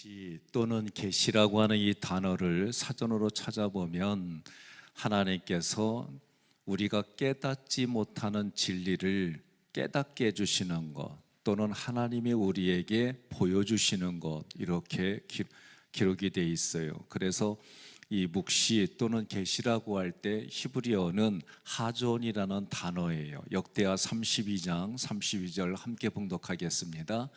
묵시 또는 계시라고 하는 이 단어를 사전으로 찾아보면 하나님께서 우리가 깨닫지 못하는 진리를 깨닫게 해주시는 것 또는 하나님이 우리에게 보여주시는 것 이렇게 기, 기록이 돼 있어요. 그래서 이 묵시 또는 계시라고 할 때 히브리어는 하존이라는 단어예요. 역대하 32장 32절 함께 봉독하겠습니다.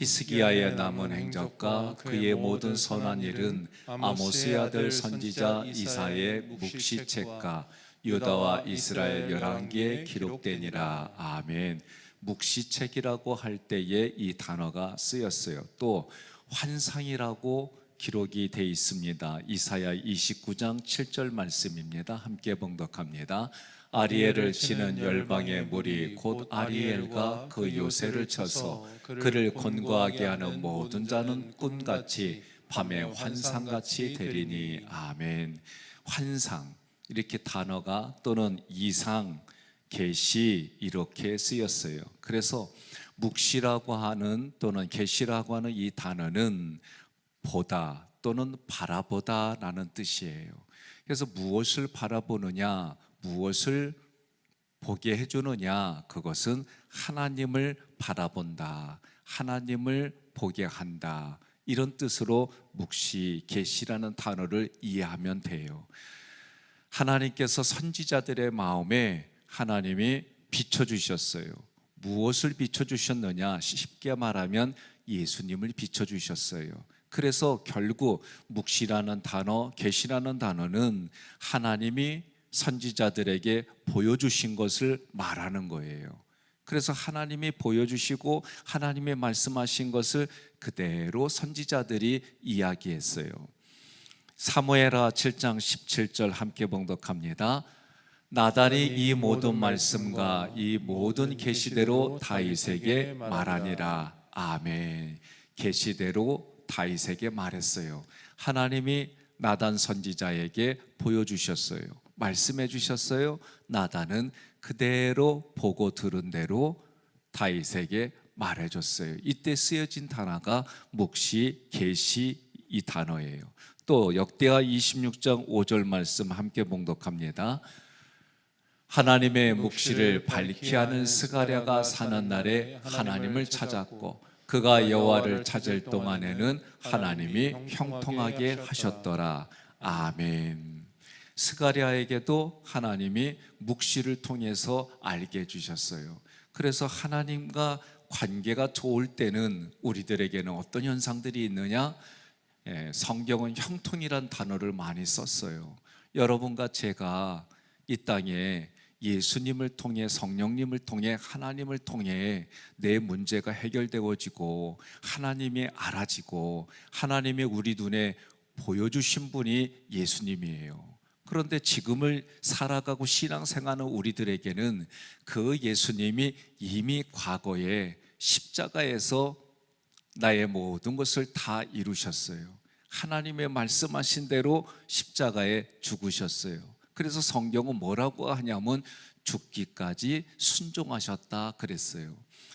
히스기야의 남은 행적과 그의 모든 선한 일은 아모스의 아들 선지자 이사의 묵시책과 유다와 이스라엘 열왕기에 기록되니라. 아멘. 묵시책이라고 할 때에 이 단어가 쓰였어요. 또 환상이라고 기록이 돼 있습니다. 이사야 29장 7절 말씀입니다. 함께 봉독합니다. 아리엘을 치는 열방의 물이 곧 아리엘과 그 요새를 쳐서 그를 권고하게 하는 모든 자는 꿈같이 밤에 환상같이 되리니 아멘. 환상 이렇게 단어가 또는 이상 계시 이렇게 쓰였어요. 그래서 묵시라고 하는 또는 계시라고 하는 이 단어는 보다 또는 바라보다라는 뜻이에요. 그래서 무엇을 바라보느냐, 무엇을 보게 해주느냐, 그것은 하나님을 바라본다, 하나님을 보게 한다. 이런 뜻으로 묵시, 계시라는 단어를 이해하면 돼요. 하나님께서 선지자들의 마음에 하나님이 비춰주셨어요. 무엇을 비춰주셨느냐? 쉽게 말하면 예수님을 비춰주셨어요. 그래서 결국 묵시라는 단어, 계시라는 단어는 하나님이 선지자들에게 보여주신 것을 말하는 거예요. 그래서 하나님이 보여주시고 하나님의 말씀하신 것을 그대로 선지자들이 이야기했어요. 사무엘하 7장 17절 함께 봉독합니다. 나단이 이 모든 말씀과 이 모든 계시대로 다윗에게 말하니라. 아멘. 계시대로 다윗에게 말했어요. 하나님이 나단 선지자에게 보여주셨어요. 말씀해 주셨어요. 나단은 그대로 보고 들은 대로 다윗에게 말해 줬어요. 이때 쓰여진 단어가 묵시, 계시 이 단어예요. 또 역대하 26장 5절 말씀 함께 봉독합니다. 하나님의 묵시를 밝히 하는 스가랴가 사는 날에 하나님을 찾았고 그가 여호와를 찾을 동안에는 하나님이 형통하게 하셨더라. 아멘. 스가랴에게도 하나님이 묵시를 통해서 알게 해 주셨어요. 그래서 하나님과 관계가 좋을 때는 우리들에게는 어떤 현상들이 있느냐? 예, 성경은 형통이란 단어를 많이 썼어요. 여러분과 제가 이 땅에 예수님을 통해 성령님을 통해 하나님을 통해 내 문제가 해결되어지고 하나님이 알아지고 하나님의 우리 눈에 보여주신 분이 예수님이에요. 그런데 지금을 살아가고 신앙생활하는 우리들에게는 그 예수님이 이미 과거에 십자가에서 나의 모든 것을 다 이루셨어요. 하나님의 말씀하신 대로 십자가에 죽으셨어요. 그래서 성경은 뭐라고 하냐면 죽기까지 순종하셨다 그랬어요.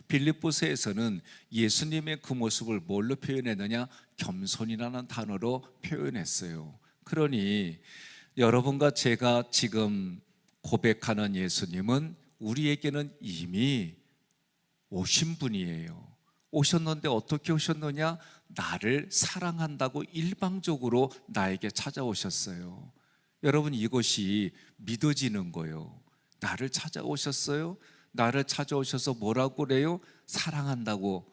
빌립보서에서는 예수님의 그 모습을 뭘로 표현했느냐? 겸손이라는 단어로 표현했어요. 그러니 여러분과 제가 지금 고백하는 예수님은 우리에게는 이미 오신 분이에요. 오셨는데 어떻게 오셨느냐? 나를 사랑한다고 일방적으로 나에게 찾아오셨어요. 여러분 이것이 믿어지는 거예요. 나를 찾아오셨어요? 나를 찾아오셔서 뭐라고 그래요? 사랑한다고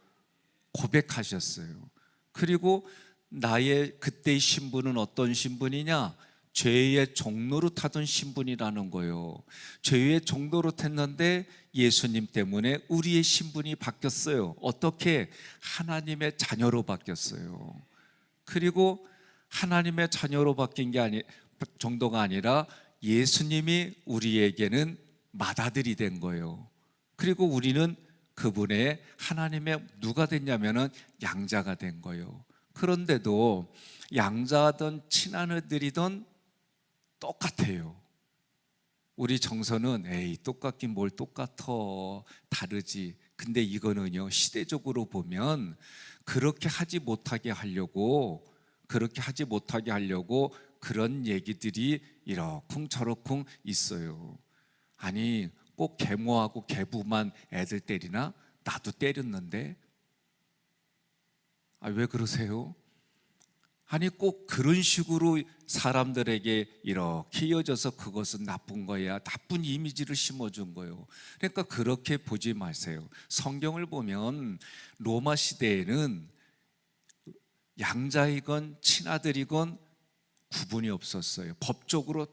고백하셨어요. 그리고 나의 그때의 신분은 어떤 신분이냐? 죄의 종로로 타던 신분이라는 거예요. 죄의 종로로 탔는데 예수님 때문에 우리의 신분이 바뀌었어요. 어떻게? 하나님의 자녀로 바뀌었어요. 그리고 하나님의 자녀로 바뀐 게 아니, 정도가 아니라 예수님이 우리에게는 맏아들이 된 거예요. 그리고 우리는 그분의 하나님의 누가 됐냐면은 양자가 된 거예요. 그런데도 양자든 친아들이든 똑같아요. 우리 정서는 에이 똑같긴 뭘 똑같어 다르지. 근데 이거는요 시대적으로 보면 그렇게 하지 못하게 하려고 그렇게 하지 못하게 하려고 그런 얘기들이 이러쿵 저러쿵 있어요. 아니 꼭 계모하고 계부만 애들 때리나 나도 때렸는데 아 왜 그러세요? 아니 꼭 그런 식으로 사람들에게 이렇게 이어져서 그것은 나쁜 거야 나쁜 이미지를 심어준 거예요. 그러니까 그렇게 보지 마세요. 성경을 보면 로마 시대에는 양자이건 친아들이건 구분이 없었어요. 법적으로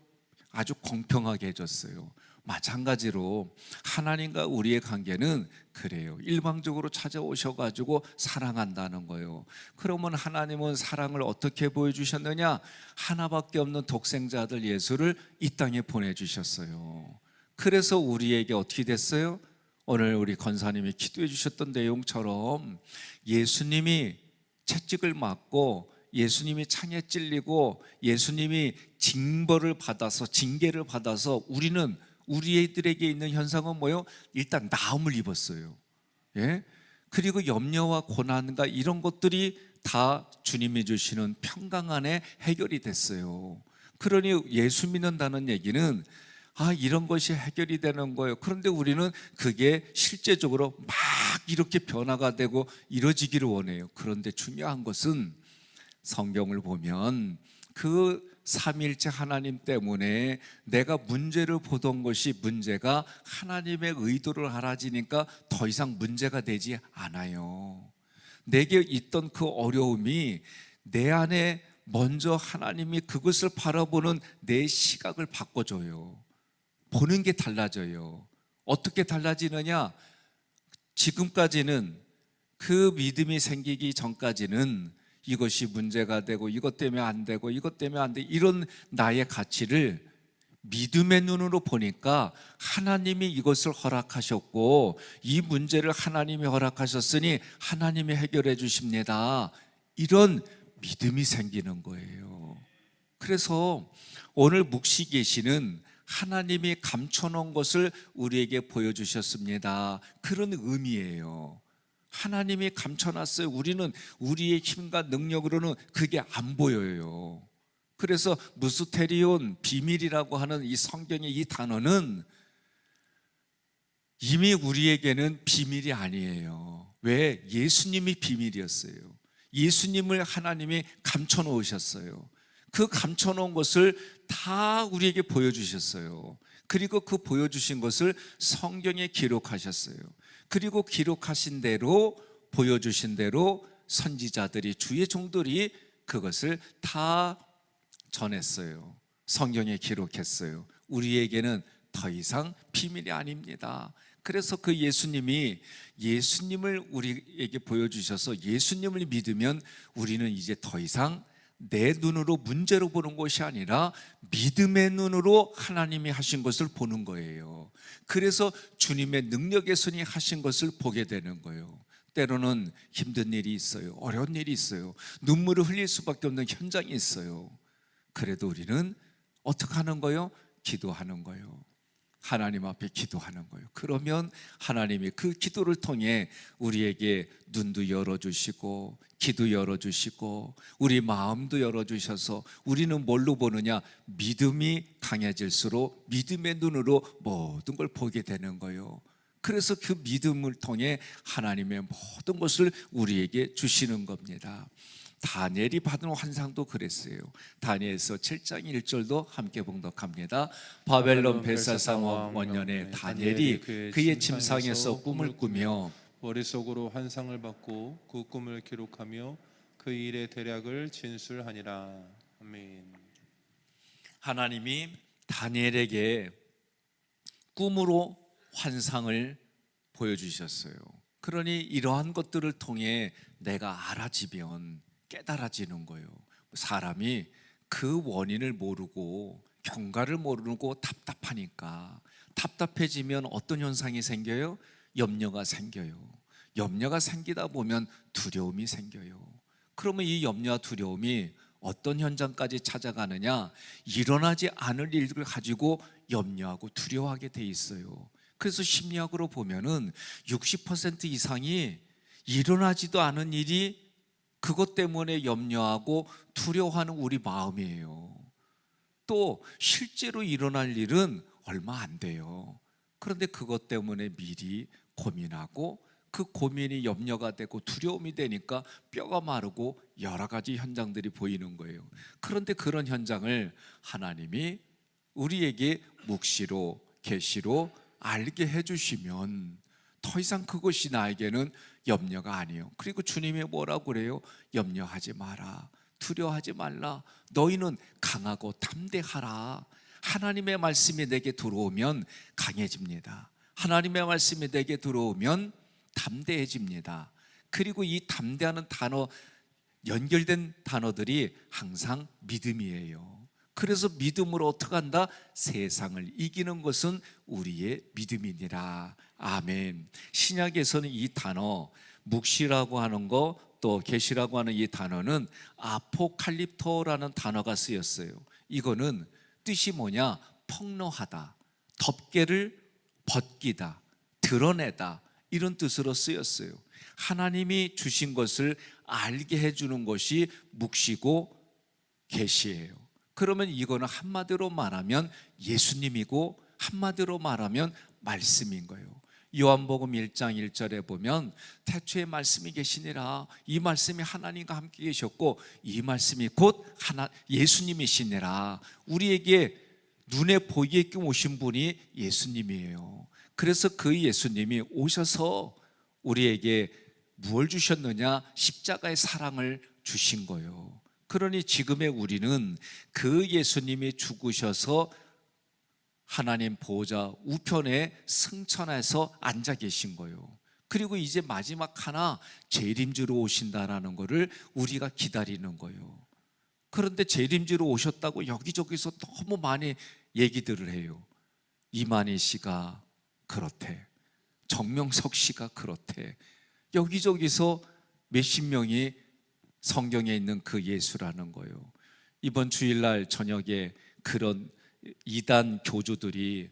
아주 공평하게 해줬어요. 마찬가지로 하나님과 우리의 관계는 그래요. 일방적으로 찾아오셔 가지고 사랑한다는 거예요. 그러면 하나님은 사랑을 어떻게 보여 주셨느냐? 하나밖에 없는 독생자들 예수를 이 땅에 보내 주셨어요. 그래서 우리에게 어떻게 됐어요? 오늘 우리 권사님이 기도해 주셨던 내용처럼 예수님이 채찍을 맞고 예수님이 창에 찔리고 예수님이 징벌을 받아서 징계를 받아서 우리는 우리들에게 있는 현상은 뭐요? 일단 나음을 입었어요. 예? 그리고 염려와 고난과 이런 것들이 다 주님이 주시는 평강 안에 해결이 됐어요. 그러니 예수 믿는다는 얘기는 아 이런 것이 해결이 되는 거예요. 그런데 우리는 그게 실제적으로 막 이렇게 변화가 되고 이루어지기를 원해요. 그런데 중요한 것은 성경을 보면 그 삼일째 하나님 때문에 내가 문제를 보던 것이 문제가 하나님의 의도를 알아지니까 더 이상 문제가 되지 않아요. 내게 있던 그 어려움이 내 안에 먼저 하나님이 그것을 바라보는 내 시각을 바꿔줘요. 보는 게 달라져요. 어떻게 달라지느냐? 지금까지는 그 믿음이 생기기 전까지는 이것이 문제가 되고 이것 때문에 안 되고 이것 때문에 안 돼. 이런 나의 가치를 믿음의 눈으로 보니까 하나님이 이것을 허락하셨고 이 문제를 하나님이 허락하셨으니 하나님이 해결해 주십니다. 이런 믿음이 생기는 거예요. 그래서 오늘 묵시 계시는 하나님이 감춰놓은 것을 우리에게 보여주셨습니다. 그런 의미예요. 하나님이 감춰놨어요. 우리는 우리의 힘과 능력으로는 그게 안 보여요. 그래서 무스테리온 비밀이라고 하는 이 성경의 이 단어는 이미 우리에게는 비밀이 아니에요. 왜? 예수님이 비밀이었어요. 예수님을 하나님이 감춰 놓으셨어요. 그 감춰 놓은 것을 다 우리에게 보여주셨어요. 그리고 그 보여주신 것을 성경에 기록하셨어요. 그리고 기록하신 대로 보여주신 대로 선지자들이 주의 종들이 그것을 다 전했어요. 성경에 기록했어요. 우리에게는 더 이상 비밀이 아닙니다. 그래서 그 예수님이 예수님을 우리에게 보여주셔서 예수님을 믿으면 우리는 이제 더 이상 내 눈으로 문제로 보는 것이 아니라 믿음의 눈으로 하나님이 하신 것을 보는 거예요. 그래서 주님의 능력의 손이 하신 것을 보게 되는 거예요. 때로는 힘든 일이 있어요. 어려운 일이 있어요. 눈물을 흘릴 수밖에 없는 현장이 있어요. 그래도 우리는 어떻게 하는 거요? 기도하는 거예요. 하나님 앞에 기도하는 거예요. 그러면 하나님이 그 기도를 통해 우리에게 눈도 열어주시고 기도 열어주시고 우리 마음도 열어주셔서 우리는 뭘로 보느냐 믿음이 강해질수록 믿음의 눈으로 모든 걸 보게 되는 거예요. 그래서 그 믿음을 통해 하나님의 모든 것을 우리에게 주시는 겁니다. 다니엘이 받은 환상도 그랬어요. 다니엘서 7장 1절도 함께 봉독합니다. 바벨론 벨사상 왕 원년에 다니엘이 그의 침상에서 꿈을 꾸며 머릿속으로 환상을 받고 그 꿈을 기록하며 그 일의 대략을 진술하니라. 아멘. 하나님이 다니엘에게 꿈으로 환상을 보여주셨어요. 그러니 이러한 것들을 통해 내가 알아지면 깨달아지는 거예요. 사람이 그 원인을 모르고 경과를 모르고 답답하니까 답답해지면 어떤 현상이 생겨요? 염려가 생겨요. 염려가 생기다 보면 두려움이 생겨요. 그러면 이 염려와 두려움이 어떤 현장까지 찾아가느냐? 일어나지 않을 일들을 가지고 염려하고 두려워하게 돼 있어요. 그래서 심리학으로 보면은 60% 이상이 일어나지도 않은 일이 그것 때문에 염려하고 두려워하는 우리 마음이에요. 또 실제로 일어날 일은 얼마 안 돼요. 그런데 그것 때문에 미리 고민하고 그 고민이 염려가 되고 두려움이 되니까 뼈가 마르고 여러 가지 현장들이 보이는 거예요. 그런데 그런 현장을 하나님이 우리에게 묵시로 계시로 알게 해 주시면 더 이상 그것이 나에게는 염려가 아니에요. 그리고 주님이 뭐라고 그래요? 염려하지 마라. 두려워하지 말라. 너희는 강하고 담대하라. 하나님의 말씀이 내게 들어오면 강해집니다. 하나님의 말씀이 내게 들어오면 담대해집니다. 그리고 이 담대하는 단어 연결된 단어들이 항상 믿음이에요. 그래서 믿음으로 어떻게 한다? 세상을 이기는 것은 우리의 믿음이니라. 아멘. 신약에서는 이 단어 묵시라고 하는 거 또 계시라고 하는 이 단어는 아포칼립토라는 단어가 쓰였어요. 이거는 뜻이 뭐냐? 폭로하다, 덮개를 벗기다, 드러내다 이런 뜻으로 쓰였어요. 하나님이 주신 것을 알게 해주는 것이 묵시고 계시예요. 그러면 이거는 한마디로 말하면 예수님이고 한마디로 말하면 말씀인 거예요. 요한복음 1장 1절에 보면 태초에 말씀이 계시니라 이 말씀이 하나님과 함께 계셨고 이 말씀이 곧 하나 예수님이시니라 우리에게 눈에 보이게 오신 분이 예수님이에요. 그래서 그 예수님이 오셔서 우리에게 무엇 주셨느냐? 십자가의 사랑을 주신 거예요. 그러니 지금의 우리는 그 예수님이 죽으셔서 하나님 보호자 우편에 승천해서 앉아 계신 거예요. 그리고 이제 마지막 하나 재림주로 오신다라는 것을 우리가 기다리는 거예요. 그런데 재림주로 오셨다고 여기저기서 너무 많이 얘기들을 해요. 이만희 씨가 그렇대. 정명석 씨가 그렇대. 여기저기서 몇십 명이 성경에 있는 그 예수라는 거예요. 이번 주일날 저녁에 그런 이단 교주들이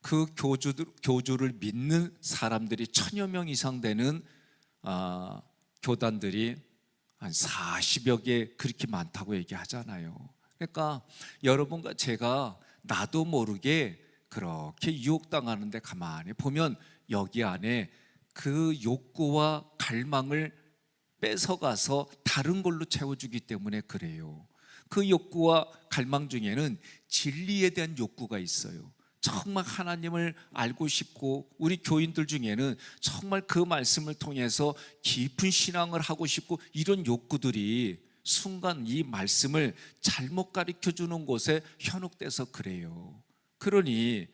그 교주들, 교주를 믿는 사람들이 천여 명 이상 되는 아, 교단들이 한 40여 개 그렇게 많다고 얘기하잖아요. 그러니까 여러분과 제가 나도 모르게 그렇게 유혹당하는데 가만히 보면 여기 안에 그 욕구와 갈망을 뺏어가서 다른 걸로 채워주기 때문에 그래요. 그 욕구와 갈망 중에는 진리에 대한 욕구가 있어요. 정말 하나님을 알고 싶고 우리 교인들 중에는 정말 그 말씀을 통해서 깊은 신앙을 하고 싶고 이런 욕구들이 순간 이 말씀을 잘못 가르쳐 주는 곳에 현혹돼서 그래요. 그러니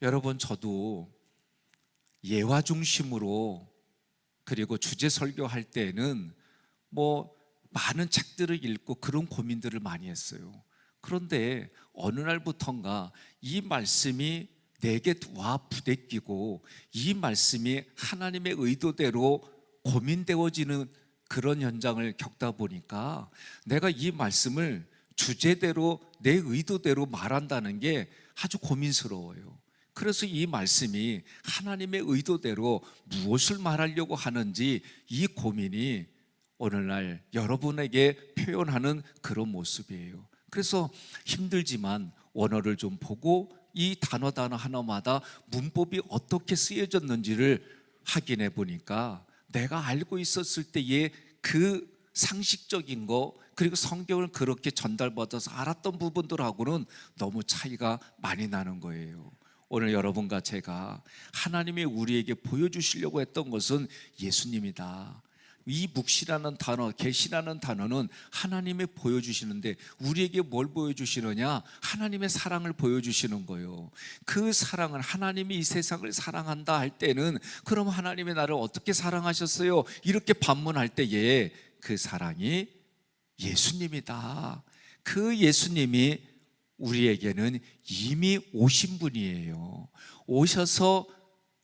여러분 저도 예화 중심으로 그리고 주제 설교할 때는 뭐 많은 책들을 읽고 그런 고민들을 많이 했어요. 그런데 어느 날부턴가 이 말씀이 내게 와 부대끼고 이 말씀이 하나님의 의도대로 고민되어지는 그런 현장을 겪다 보니까 내가 이 말씀을 주제대로 내 의도대로 말한다는 게 아주 고민스러워요. 그래서 이 말씀이 하나님의 의도대로 무엇을 말하려고 하는지 이 고민이 오늘날 여러분에게 표현하는 그런 모습이에요. 그래서 힘들지만 원어를 좀 보고 이 단어 단어 하나마다 문법이 어떻게 쓰여졌는지를 확인해 보니까 내가 알고 있었을 때의 그 상식적인 거 그리고 성경을 그렇게 전달받아서 알았던 부분들하고는 너무 차이가 많이 나는 거예요. 오늘 여러분과 제가 하나님이 우리에게 보여주시려고 했던 것은 예수님이다. 이 묵시라는 단어, 계시라는 단어는 하나님이 보여주시는데 우리에게 뭘 보여주시느냐? 하나님의 사랑을 보여주시는 거예요. 그 사랑을 하나님이 이 세상을 사랑한다 할 때는 그럼 하나님의 나를 어떻게 사랑하셨어요? 이렇게 반문할 때에 그 사랑이 예수님이다. 그 예수님이 우리에게는 이미 오신 분이에요. 오셔서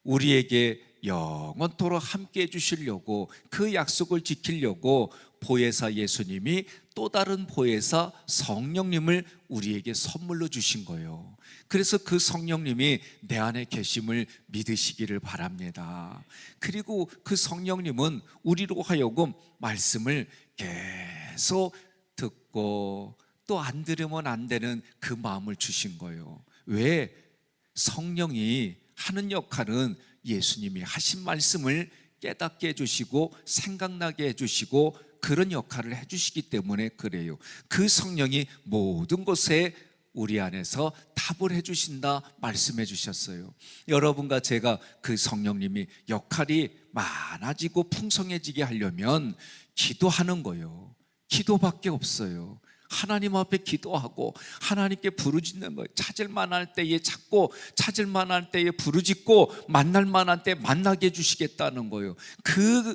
우리에게 영원토록 함께 해 주시려고 그 약속을 지키려고 보혜사 예수님이 또 다른 보혜사 성령님을 우리에게 선물로 주신 거예요. 그래서 그 성령님이 내 안에 계심을 믿으시기를 바랍니다. 그리고 그 성령님은 우리로 하여금 말씀을 계속 듣고 또 안 들으면 안 되는 그 마음을 주신 거예요. 왜? 성령이 하는 역할은 예수님이 하신 말씀을 깨닫게 해주시고 생각나게 해주시고 그런 역할을 해주시기 때문에 그래요. 그 성령이 모든 것에 우리 안에서 답을 해주신다 말씀해 주셨어요. 여러분과 제가 그 성령님이 역할이 많아지고 풍성해지게 하려면 기도하는 거예요. 기도밖에 없어요. 하나님 앞에 기도하고 하나님께 부르짖는 거예요. 찾을 만할 때에 찾고 찾을 만할 때에 부르짖고 만날 만한 때 만나게 해 주시겠다는 거예요. 그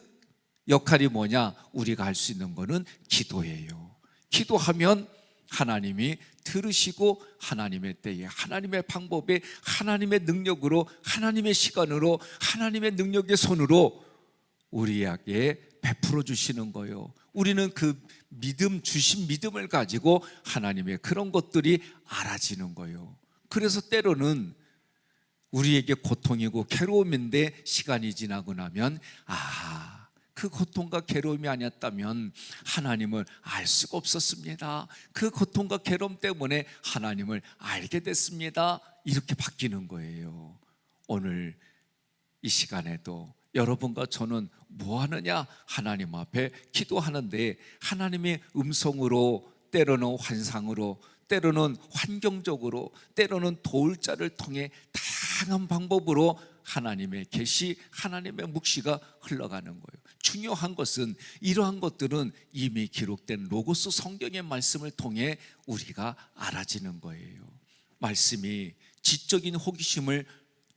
역할이 뭐냐? 우리가 할 수 있는 거는 기도예요. 기도하면 하나님이 들으시고 하나님의 때에 하나님의 방법에 하나님의 능력으로 하나님의 시간으로 하나님의 능력의 손으로 우리에게 베풀어 주시는 거예요. 우리는 그 믿음 주신 믿음을 가지고 하나님의 그런 것들이 알아지는 거예요. 그래서 때로는 우리에게 고통이고 괴로움인데 시간이 지나고 나면 아, 그 고통과 괴로움이 아니었다면 하나님을 알 수가 없었습니다. 그 고통과 괴로움 때문에 하나님을 알게 됐습니다. 이렇게 바뀌는 거예요. 오늘 이 시간에도 여러분과 저는 뭐 하느냐? 하나님 앞에 기도하는데 하나님의 음성으로 때로는 환상으로 때로는 환경적으로 때로는 도울 자를 통해 다양한 방법으로 하나님의 계시, 하나님의 묵시가 흘러가는 거예요. 중요한 것은 이러한 것들은 이미 기록된 로고스 성경의 말씀을 통해 우리가 알아지는 거예요. 말씀이 지적인 호기심을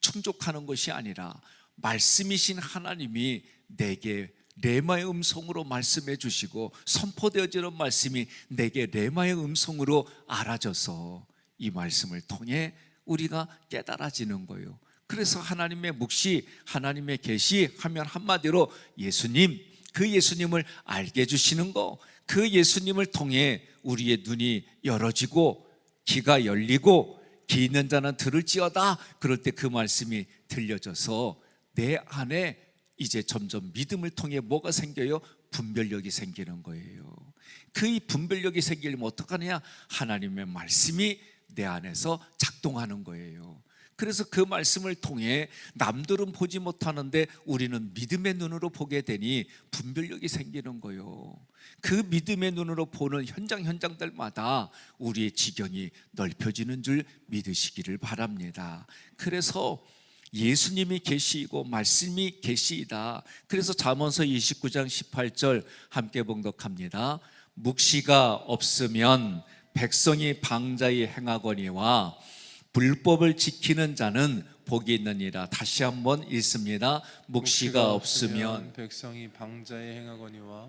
충족하는 것이 아니라 말씀이신 하나님이 내게 레마의 음성으로 말씀해 주시고 선포되어지는 말씀이 내게 레마의 음성으로 알아져서 이 말씀을 통해 우리가 깨달아지는 거예요. 그래서 하나님의 묵시, 하나님의 계시 하면 한마디로 예수님, 그 예수님을 알게 해주시는 거, 그 예수님을 통해 우리의 눈이 열어지고 귀가 열리고 귀 있는 자는 들을지어다. 그럴 때 그 말씀이 들려져서 내 안에 이제 점점 믿음을 통해 뭐가 생겨요? 분별력이 생기는 거예요. 그이 분별력이 생기려면 어떡하느냐? 하나님의 말씀이 내 안에서 작동하는 거예요. 그래서 그 말씀을 통해 남들은 보지 못하는데 우리는 믿음의 눈으로 보게 되니 분별력이 생기는 거예요. 그 믿음의 눈으로 보는 현장 현장들마다 우리의 지경이 넓혀지는 줄 믿으시기를 바랍니다. 그래서 예수님이 계시고 말씀이 계시이다. 그래서 잠언서 29장 18절 함께 봉독합니다. 묵시가 없으면 백성이 방자히 행하거니와 불법을 지키는 자는 복이 있느니라. 다시 한번 읽습니다. 묵시가 없으면 백성이 방자에 행하거니와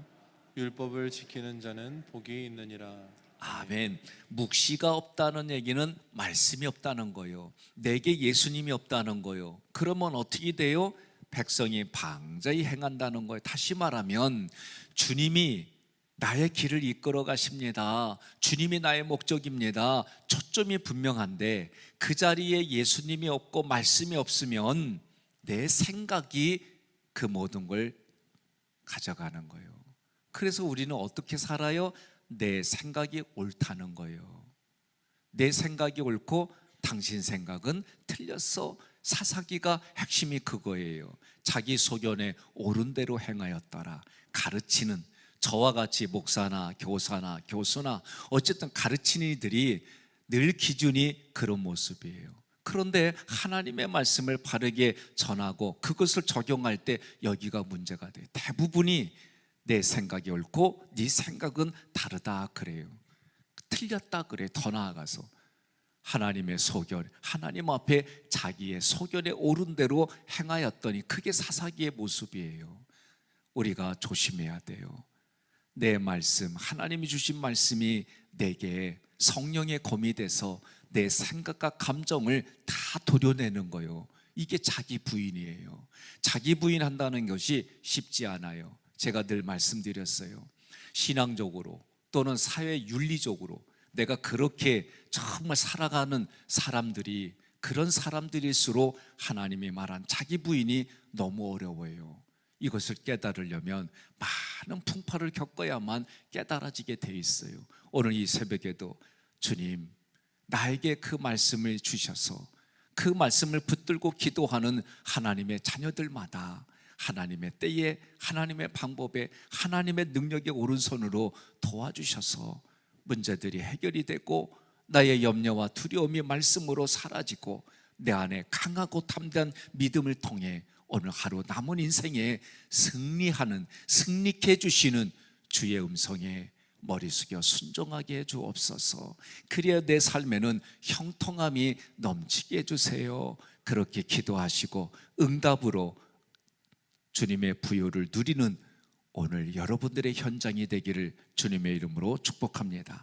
율법을 지키는 자는 복이 있느니라. 아멘. 묵시가 없다는 얘기는 말씀이 없다는 거요. 내게 예수님이 없다는 거요. 그러면 어떻게 돼요? 백성이 방자히 행한다는 거예요. 다시 말하면 주님이 나의 길을 이끌어 가십니다. 주님이 나의 목적입니다. 초점이 분명한데 그 자리에 예수님이 없고 말씀이 없으면 내 생각이 그 모든 걸 가져가는 거예요. 그래서 우리는 어떻게 살아요? 내 생각이 옳다는 거예요. 내 생각이 옳고 당신 생각은 틀렸어. 사사기가 핵심이 그거예요. 자기 소견에 옳은 대로 행하였더라. 가르치는 저와 같이 목사나 교사나 교수나 어쨌든 가르치는 이들이 늘 기준이 그런 모습이에요. 그런데 하나님의 말씀을 바르게 전하고 그것을 적용할 때 여기가 문제가 돼요. 대부분이 내 생각이 옳고 네 생각은 다르다 그래요. 틀렸다 그래. 더 나아가서 하나님의 소견, 하나님 앞에 자기의 소견에 옳은 대로 행하였더니 그게 사사기의 모습이에요. 우리가 조심해야 돼요. 내 말씀, 하나님이 주신 말씀이 내게 성령의 검이 돼서 내 생각과 감정을 다 도려내는 거예요. 이게 자기 부인이에요. 자기 부인한다는 것이 쉽지 않아요. 제가 늘 말씀드렸어요. 신앙적으로 또는 사회 윤리적으로 내가 그렇게 정말 살아가는 사람들이 그런 사람들일수록 하나님이 말한 자기 부인이 너무 어려워요. 이것을 깨달으려면 많은 풍파를 겪어야만 깨달아지게 돼 있어요. 오늘 이 새벽에도 주님 나에게 그 말씀을 주셔서 그 말씀을 붙들고 기도하는 하나님의 자녀들마다 하나님의 때에 하나님의 방법에 하나님의 능력의 오른손으로 도와주셔서 문제들이 해결이 되고 나의 염려와 두려움이 말씀으로 사라지고 내 안에 강하고 담대한 믿음을 통해 오늘 하루 남은 인생에 승리하는 승리케 해주시는 주의 음성에 머리 숙여 순종하게 해 주옵소서. 그래야 내 삶에는 형통함이 넘치게 해 주세요. 그렇게 기도하시고 응답으로 주님의 부여를 누리는 오늘 여러분들의 현장이 되기를 주님의 이름으로 축복합니다.